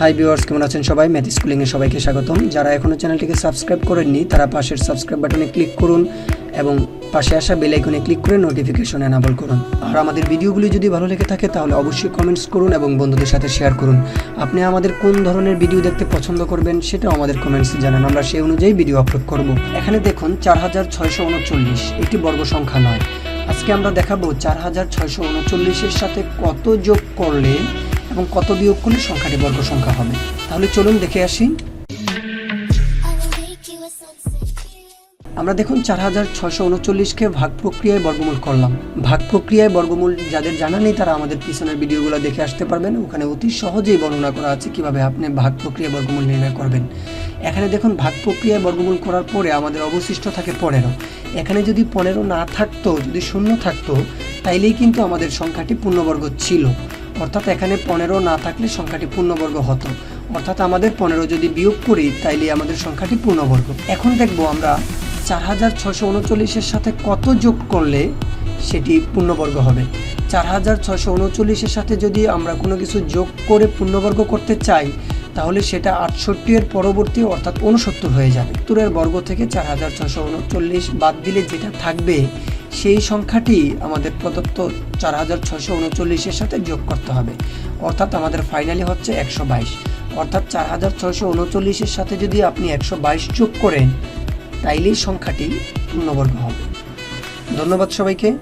Hi viewers কেমন আছেন সবাই? ম্যাথ স্কুলিংয়ে সবাইকে স্বাগতম। যারা এখনও চ্যানেলটিকে সাবস্ক্রাইব করেননি, তারা পাশের সাবস্ক্রাইব বাটনে ক্লিক করুন এবং পাশে আসা বেল আইকনে ক্লিক করে নোটিফিকেশন এনাবল করুন। আর আমাদের ভিডিওগুলি যদি ভালো লেগে থাকে, তাহলে অবশ্যই কমেন্টস করুন এবং বন্ধুদের সাথে শেয়ার করুন। আপনি আমাদের কোন ধরনের ভিডিও দেখতে পছন্দ করবেন, সেটাও আমাদের কমেন্টসে জানান। আমরা সেই অনুযায়ী ভিডিও আপলোড করব। এখানে দেখুন, চার হাজার ছয়শো উনচল্লিশ। একটি বর্গ সংখ্যা নয়। আজকে আমরা দেখাবো চার হাজার ছয়শো উনচল্লিশের সাথে কত যোগ করলে এবং কত বিয়োগ করলে সংখ্যাটি বর্গ সংখ্যা হবে। তাহলে চলুন দেখে আসি। আমরা দেখুন চার হাজার ছশো উনচল্লিশকে ভাগ প্রক্রিয়ায় বর্গমূল করলাম। ভাগ প্রক্রিয়ায় বর্গমূল যাদের জানা নেই, তারা আমাদের পিছনের ভিডিওগুলো দেখে আসতে পারবেন। ওখানে অতি সহজেই বর্ণনা করা আছে কীভাবে আপনি ভাগ প্রক্রিয়া বর্গমূল নির্ণয় করবেন। এখানে দেখুন, ভাগ প্রক্রিয়ায় বর্গমূল করার পরে আমাদের অবশিষ্ট থাকে পনেরো। এখানে যদি পনেরো না থাকতো, যদি শূন্য থাকতো, তাইলেই কিন্তু আমাদের সংখ্যাটি পূর্ণবর্গ ছিল। অর্থাৎ এখানে পনেরো না থাকলে সংখ্যাটি পূর্ণবর্গ হতো। অর্থাৎ আমাদের পনেরো যদি বিয়োগ করি, তাইলে আমাদের সংখ্যাটি পূর্ণবর্গ। এখন দেখব আমরা চার হাজার ছশো উনচল্লিশের সাথে কত যোগ করলে সেটি পূর্ণবর্গ হবে। চার হাজার ছশো উনচল্লিশের সাথে যদি আমরা কোনো কিছু যোগ করে পূর্ণবর্গ করতে চাই, তাহলে সেটা আটষট্টি এর পরবর্তী অর্থাৎ উনসত্তর হয়ে যাবে। উত্তরের বর্গ থেকে চার হাজার ছশো উনচল্লিশ বাদ দিলে যেটা থাকবে সেই সংখ্যাটি আমাদের প্রদত্ত চার হাজার ছশো উনচল্লিশের সাথে যোগ করতে হবে। অর্থাৎ আমাদের ফাইনালি হচ্ছে একশো বাইশ। অর্থাৎ চার হাজার ছশো উনচল্লিশের সাথে যদি আপনি একশো বাইশ যোগ করেন, তাইলেই সংখ্যাটি পূর্ণবর্গ হবে। ধন্যবাদ সবাইকে।